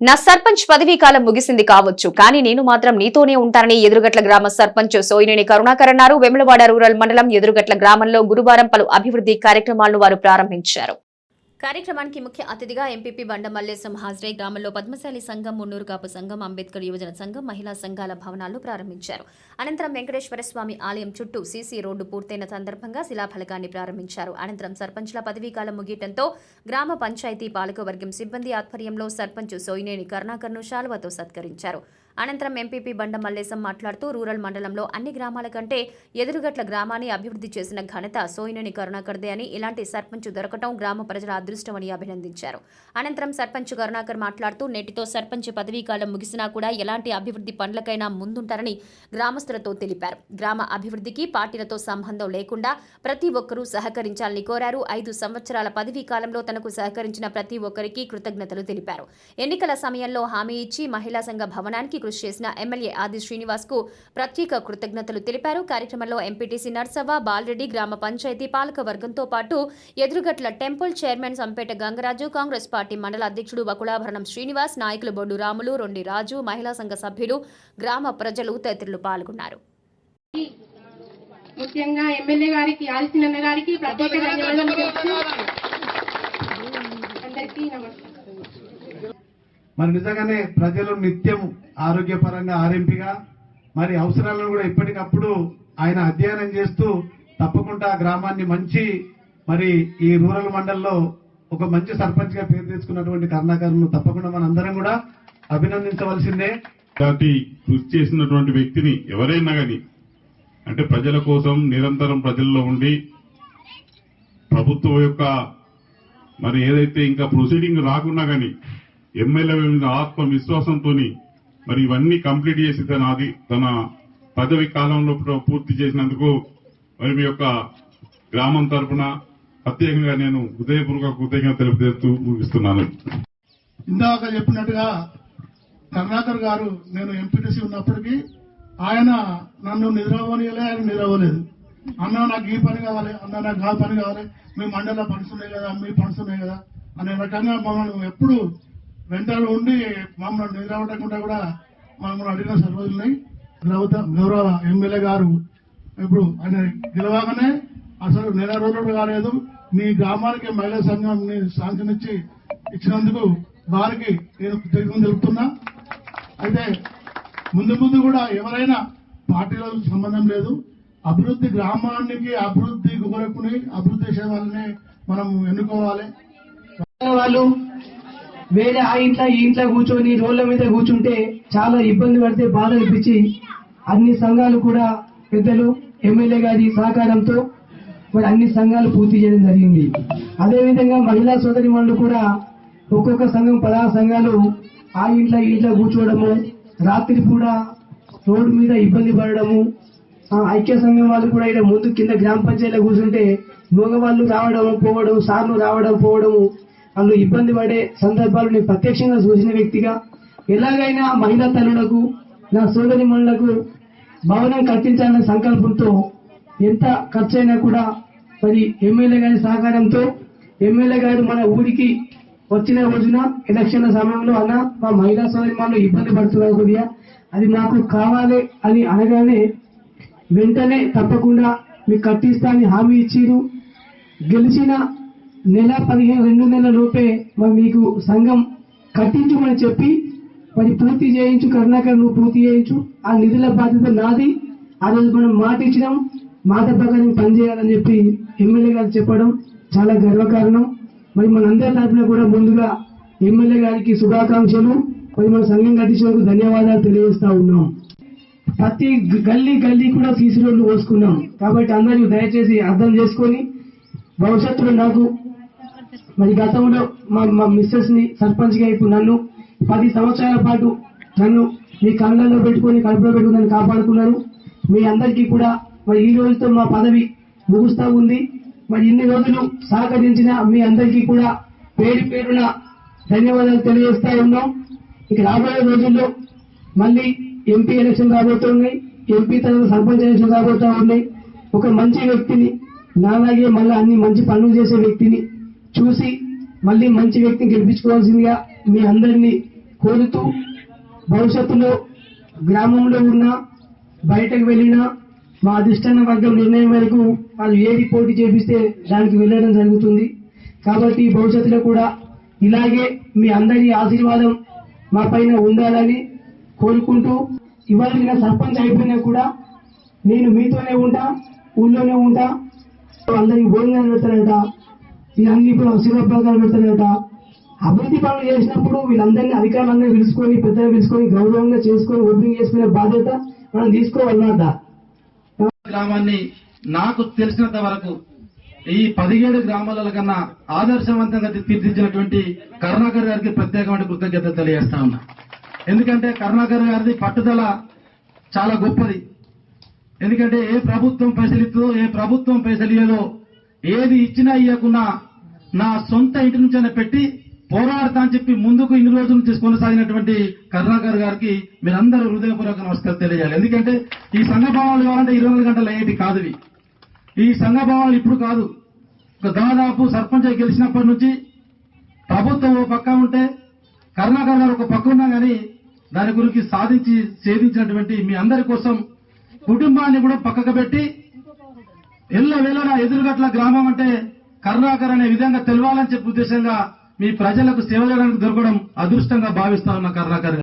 నా సర్పంచ్ పదవీ కాలం ముగిసింది కావచ్చు కానీ నేను మాత్రం నీతోనే ఉంటానని ఎదురుగట్ల గ్రామ సర్పంచ్ సోయినేని కరుణాకర్ అన్నారు. వెములవాడ రూరల్ మండలం ఎదురుగట్ల గ్రామంలో గురువారం పలు అభివృద్ధి కార్యక్రమాలను వారు ప్రారంభించారు. కార్యక్రమానికి ముఖ్య అతిథిగా ఎంపీపీ బండ మల్లేశం హాజరై గ్రామంలో పద్మశాలి సంఘం మున్నూరు కాపు సంఘం అంబేద్కర్ యువజన సంఘం మహిళా సంఘాల భవనాలు ప్రారంభించారు. అనంతరం వెంకటేశ్వర స్వామి ఆలయం చుట్టూ సీసీ రోడ్డు పూర్తయిన సందర్భంగా శిలాఫలకాన్ని ప్రారంభించారు. అనంతరం సర్పంచ్ల పదవీకాలం ముగియటంతో గ్రామ పంచాయతీ పాలకవర్గం సిబ్బంది ఆధ్వర్యంలో సర్పంచ్ సోయినేని కరుణాకర్ను శాలువతో సత్కరించారు. అనంతరం ఎంపీపీ బండ మల్లేశం మాట్లాడుతూ రూరల్ మండలంలో అన్ని గ్రామాల కంటే ఎదురుగట్ల గ్రామాన్ని అభివృద్ధి చేసిన ఘనత సోయినేని కరుణాకర్దే అని ఇలాంటి సర్పంచ్ దొరకటం గ్రామ ప్రజల అదృష్టమని అభినందించారు. అనంతరం సర్పంచ్ కరుణాకర్ మాట్లాడుతూ నేటితో సర్పంచ్ పదవీ కాలం ముగిసినా కూడా ఎలాంటి అభివృద్ధి పనులకైనా ముందుంటారని గ్రామస్తులతో తెలిపారు. గ్రామ అభివృద్ధికి పార్టీలతో సంబంధం లేకుండా ప్రతి ఒక్కరూ సహకరించాలని కోరారు. ఐదు సంవత్సరాల పదవీ కాలంలో తనకు సహకరించిన ప్రతి ఒక్కరికి కృతజ్ఞతలు తెలిపారు. ఎన్నికల సమయంలో హామీ ఇచ్చి మహిళా సంఘ భవనానికి కృషి చేసిన ఎమ్మెల్యే ఆది శ్రీనివాస్కు ప్రత్యేక కృతజ్ఞతలు తెలిపారు. కార్యక్రమంలో ఎంపీటీసీ నర్సవ్వ బాలరెడ్డి గ్రామ పంచాయతీ పాలక వర్గంతో పాటు Edurugatla temple chairman Sampeta Gangaraju Congress party మండల అధ్యక్షుడు బకుళాభరణం శ్రీనివాస్ నాయకులు బొడ్డు రాములు రొండి రాజు మహిళా సంఘ సభ్యులు గ్రామ ప్రజలు తదితరులు పాల్గొన్నారు. ముఖ్యంగా ఎమ్మెల్యే గారికి ఆదిత్యనన్న గారికి ప్రత్యేక ధన్యవాదాలు అందరికీ నమస్కారం. మరి నిజంగానే ప్రజలు నిత్యం ఆరోగ్యపరంగా ఆరింపిగా మరి అవసరాలను కూడా ఎప్పటికప్పుడు ఆయన అధ్యయనం చేస్తూ తప్పకుండా గ్రామాన్ని మంచి మరి ఈ రూరల్ మండల్లో ఒక మంచి సర్పంచ్గా పేరు తెచ్చుకున్నటువంటి కరుణాకర్ను తప్పకుండా మనందరం కూడా అభినందించవలసిందే. ఇలాంటి కృషి చేసినటువంటి వ్యక్తిని ఎవరైనా కానీ అంటే ప్రజల కోసం నిరంతరం ప్రజల్లో ఉండి ప్రభుత్వం యొక్క మరి ఏదైతే ఇంకా ప్రొసీడింగ్ రాకున్నా కానీ ఎమ్మెల్యే మీద ఆత్మవిశ్వాసంతో మరి ఇవన్నీ కంప్లీట్ చేసి తన అది తన పదవి కాలంలో పూర్తి చేసినందుకు మరి మీ యొక్క గ్రామం తరఫున ప్రత్యేకంగా నేను హృదయపూర్వక కృతజ్ఞత తెలుపుతూ ముగిస్తున్నాను. ఇందాక చెప్పినట్టుగా కరుణాకర్ గారు నేను ఎంపీటీసీ ఉన్నప్పటికీ ఆయన నన్ను నిద్రవనియలే ఆయన నిద్రవలేదు అన్న నాకు ఈ పని కావాలి అన్న నాకు ఆ పని కావాలి మీ మండల పనులు ఉన్నాయి కదా మీ పనులు ఉన్నాయి కదా అనే రకంగా మమ్మల్ని ఎప్పుడు వెంటనే ఉండి మమ్మల్ని నిద్రపడకుండా కూడా మమ్మల్ని అడిగిన సర్వజులున్నాయి గౌరవ గౌరవ ఎమ్మెల్యే గారు ఇప్పుడు ఆయన గెలవగానే అసలు నెల రోజులు కాలేదు. మీ గ్రామానికి మహిళా సంఘం శాంక్షన్ ఇచ్చి ఇచ్చినందుకు వారికి నేను కృతజ్ఞతలు తెలుపుతున్నా. అయితే ముందు ముందు కూడా ఎవరైనా పార్టీలో సంబంధం లేదు. అభివృద్ధి గ్రామానికి అభివృద్ధి కొరకుని అభివృద్ధి చేసే వాళ్ళని మనం ఎన్నుకోవాలి. వాళ్ళు వేరే ఆ ఇంట్లో ఈ ఇంట్లో కూర్చొని రోడ్ల మీద కూర్చుంటే చాలా ఇబ్బంది పడితే బాధ అనిపించి అన్ని సంఘాలు కూడా పెద్దలు ఎమ్మెల్యే గారి సహకారంతో మరి అన్ని సంఘాలు పూర్తి చేయడం జరిగింది. అదేవిధంగా మహిళా సోదరి వాళ్ళు కూడా ఒక్కొక్క సంఘం పదహారు సంఘాలు ఆ ఇంట్లో ఈ ఇంట్లో కూర్చోవడము రాత్రి కూడా రోడ్డు మీద ఇబ్బంది పడడము ఐక్య సంఘం వాళ్ళు కూడా ఇక్కడ ముందు కింద గ్రామ పంచాయతీలో కూర్చుంటే మగవాళ్ళు రావడం పోవడం సార్లు రావడం పోవడము వాళ్ళు ఇబ్బంది పడే సందర్భాలు నేను ప్రత్యక్షంగా చూసిన వ్యక్తిగా ఎలాగైనా మహిళా తల్లులకు నా సోదరి మనులకు భవనం కట్టించాలనే సంకల్పంతో ఎంత ఖర్చైనా కూడా మరి ఎమ్మెల్యే గారి సహకారంతో ఎమ్మెల్యే గారు మన ఊరికి వచ్చిన రోజున ఎలక్షన్ల సమయంలో అన్న మా మహిళా సోదరి ఇబ్బంది పడుతున్నారు కొద్దిగా. అది నాకు కావాలి అని అనగానే వెంటనే తప్పకుండా మీకు కట్టిస్తా అని హామీ ఇచ్చిరు. గెలిచిన నెల పదిహేను రెండు నెలల లోపే మరి మీకు సంఘం కట్టించమని చెప్పి మరి పూర్తి చేయించు కరుణాకర్ నువ్వు పూర్తి చేయించు. ఆ నిధుల బాధ్యత నాది. ఆ రోజు మనం మాట ఇచ్చినాం. మాట ప్రకారం పనిచేయాలని చెప్పి ఎమ్మెల్యే గారు చెప్పడం చాలా గర్వకారణం. మరి మనందరి తరఫున కూడా ముందుగా ఎమ్మెల్యే గారికి శుభాకాంక్షలు. మరి మన సంఘం కట్టించినందుకు ధన్యవాదాలు తెలియజేస్తా ఉన్నాం. ప్రతి గల్లీ గల్లీ కూడా సీసీ రోడ్లు పోసుకున్నాం. కాబట్టి అందరూ దయచేసి అర్థం చేసుకొని భవిష్యత్తులో నాకు మరి గతంలో మా మా మిస్సెస్ని సర్పంచ్గా ఇప్పుడు నన్ను పది సంవత్సరాల పాటు నన్ను మీ కళ్ళల్లో పెట్టుకొని కడుపులో పెట్టుకుని కాపాడుకున్నారు. మీ అందరికీ కూడా మరి ఈ రోజుతో మా పదవి ముగుస్తా ఉంది. మరి ఇన్ని రోజులు సహకరించిన మీ అందరికీ కూడా పేరు పేరున ధన్యవాదాలు తెలియజేస్తా ఉన్నాం. ఇక రాబోయే రోజుల్లో మళ్ళీ ఎంపీ ఎలక్షన్ రాబోతున్నాయి ఎంపీ తర్వాత సర్పంచ్ ఎలక్షన్ రాబోతా ఉన్నాయి. ఒక మంచి వ్యక్తిని నాలాగే మళ్ళీ అన్ని మంచి పనులు చేసే వ్యక్తిని చూసి మళ్ళీ మంచి వ్యక్తిని గెలిపించుకోవాల్సిందిగా మీ అందరినీ కోరుతూ భవిష్యత్తులో గ్రామంలో ఉన్న బయటకు వెళ్ళినా మా అధిష్టాన వర్గం నిర్ణయం వరకు వాళ్ళు ఏది పోటీ చేపిస్తే దానికి వెళ్ళడం జరుగుతుంది. కాబట్టి భవిష్యత్తులో కూడా ఇలాగే మీ అందరి ఆశీర్వాదం మా పైన ఉండాలని కోరుకుంటూ ఇవాళ నేను సర్పంచ్ అయిపోయినా కూడా నేను మీతోనే ఉంటా ఊళ్ళోనే ఉంటా అందరికి భోజనాలు పెడతారంట ఇవన్నీ కూడా శివభాగాలు పెడతారట అభివృద్ధి పనులు చేసినప్పుడు వీళ్ళందరినీ అధికారులందరినీ పిలుచుకొని పెద్దలు పిలుచుకొని గౌరవంగా చేసుకొని ఓపెనింగ్ చేసుకునే బాధ్యత మనం తీసుకోవాలన్నట గ్రామాన్ని నాకు తెలిసినంత వరకు ఈ పదిహేడు గ్రామాల కన్నా ఆదర్శవంతంగా తీర్చిదిద్దినటువంటి కరుణాకర్ గారికి ప్రత్యేకమైన కృతజ్ఞత తెలియజేస్తా ఉన్నా. ఎందుకంటే కరుణాకర్ గారిది పట్టుదల చాలా గొప్పది. ఎందుకంటే ఏ ప్రభుత్వం పైసలు ఏ ప్రభుత్వం పైసలు ఏది ఇచ్చినా ఇవ్వకున్నా నా సొంత ఇంటి నుంచైనా పెట్టి పోరాడతా అని చెప్పి ముందుకు ఇన్ని రోజుల నుంచి కొనసాగినటువంటి కరుణాకర్ గారికి మీరందరూ హృదయపూర్వక నమస్కారం తెలియజేయాలి. ఎందుకంటే ఈ సంఘభావాలు కావాలంటే ఇరవై నాలుగు గంటలు అయ్యేటి కాదు ఈ సంఘభావాలు ఇప్పుడు కాదు. దాదాపు సర్పంచ్ గెలిచినప్పటి నుంచి ప్రభుత్వం ఓ పక్క ఉంటే కరుణాకర్ గారు ఒక పక్క ఉన్నా కానీ దాని గురించి సాధించి ఛేదించినటువంటి మీ అందరి కోసం కుటుంబాన్ని కూడా పక్కకు పెట్టి ఎల్ల వెళ్ళరా ఎదురుగట్ల గ్రామం అంటే కరుణాకర్ అనే విధంగా తెలవాలని చెప్పే ఉద్దేశంగా మీ ప్రజలకు సేవ చేయడానికి దొరకడం అదృష్టంగా భావిస్తా ఉన్న కరుణాకర్